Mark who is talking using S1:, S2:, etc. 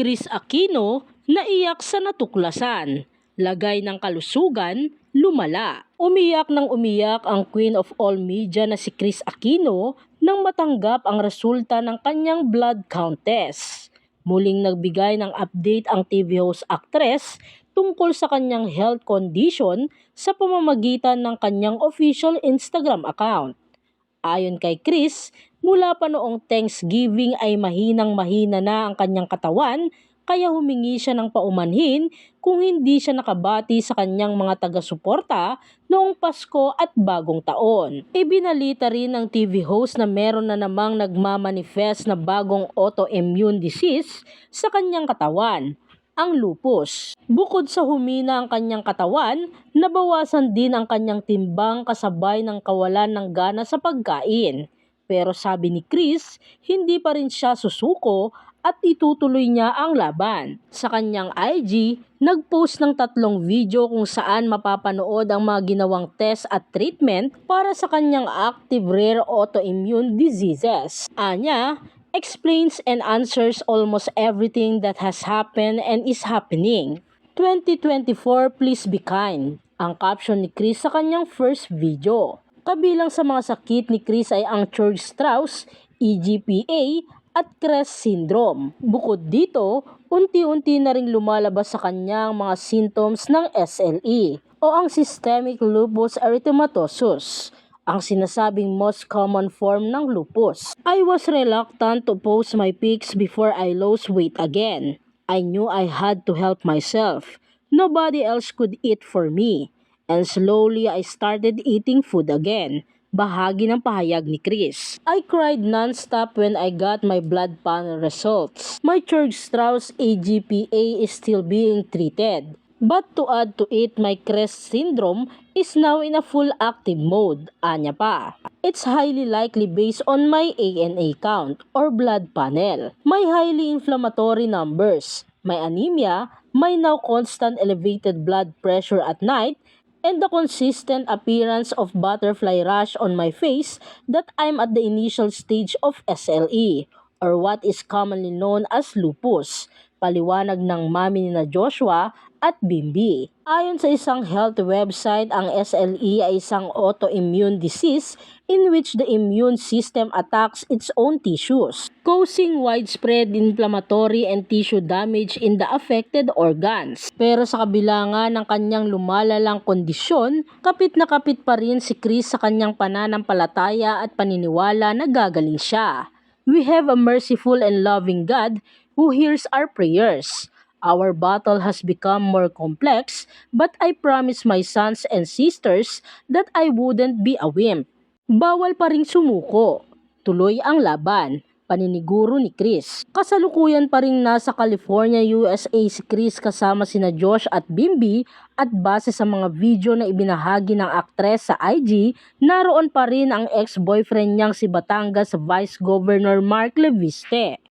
S1: Chris Aquino naiyak sa natuklasan. Lagay ng kalusugan, lumala. Umiyak ng umiyak ang Queen of All Media na si Chris Aquino nang matanggap ang resulta ng kanyang blood count test. Muling nagbigay ng update ang TV host actress tungkol sa kanyang health condition sa pamamagitan ng kanyang official Instagram account. Ayon kay Chris, mula pa noong Thanksgiving ay mahinang mahina na ang kanyang katawan kaya humingi siya ng paumanhin kung hindi siya nakabati sa kanyang mga taga-suporta noong Pasko at Bagong Taon. Ibinalita rin ng TV host na meron na namang nagmamanifest na bagong autoimmune disease sa kanyang katawan ang lupus. Bukod sa humina ang kanyang katawan, nabawasan din ang kanyang timbang kasabay ng kawalan ng gana sa pagkain. Pero sabi ni Chris, hindi pa rin siya susuko at itutuloy niya ang laban. Sa kanyang IG, nagpost ng tatlong video kung saan mapapanood ang mga ginawang test at treatment para sa kanyang active rare autoimmune diseases. Anya, explains and answers almost everything that has happened and is happening. 2024, please be kind. Ang caption ni Chris sa kanyang first video. Kabilang sa mga sakit ni Chris ay ang Church Strauss, E EGPA at CREST syndrome. Bukod dito, unti-unti na ring lumalabas sa kanyang mga symptoms ng SLE o ang Systemic Lupus Erythematosus ang sinasabing most common form ng lupus. I was reluctant to post my pics before I lost weight again. I knew I had to help myself. Nobody else could eat for me. And slowly I started eating food again. Bahagi ng pahayag ni Chris. I cried non-stop when I got my blood panel results. My Church Strauss AGPA is still being treated. But to add to it, my CREST syndrome is now in a full active mode, anya pa. It's highly likely based on my ANA count or blood panel. My highly inflammatory numbers, my anemia, my now constant elevated blood pressure at night, and the consistent appearance of butterfly rash on my face that I'm at the initial stage of SLE or what is commonly known as lupus paliwanag ng mami ni na Joshua at Bimbi. Ayon sa isang health website, ang SLE ay isang autoimmune disease in which the immune system attacks its own tissues, causing widespread inflammatory and tissue damage in the affected organs. Pero sa kabila nga ng kanyang lumalalang kondisyon, kapit na kapit pa rin si Chris sa kanyang pananampalataya at paniniwala na gagaling siya. We have a merciful and loving God who hears our prayers. Our battle has become more complex, but I promise my sons and sisters that I wouldn't be a wimp. Bawal pa ring sumuko. Tuloy ang laban. Paniniguro ni Chris. Kasalukuyan pa rin nasa California, USA si Chris kasama sina Josh at Bimbi at base sa mga video na ibinahagi ng aktres sa IG, naroon pa rin ang ex-boyfriend niyang si Batangas Vice Governor Mark Leviste.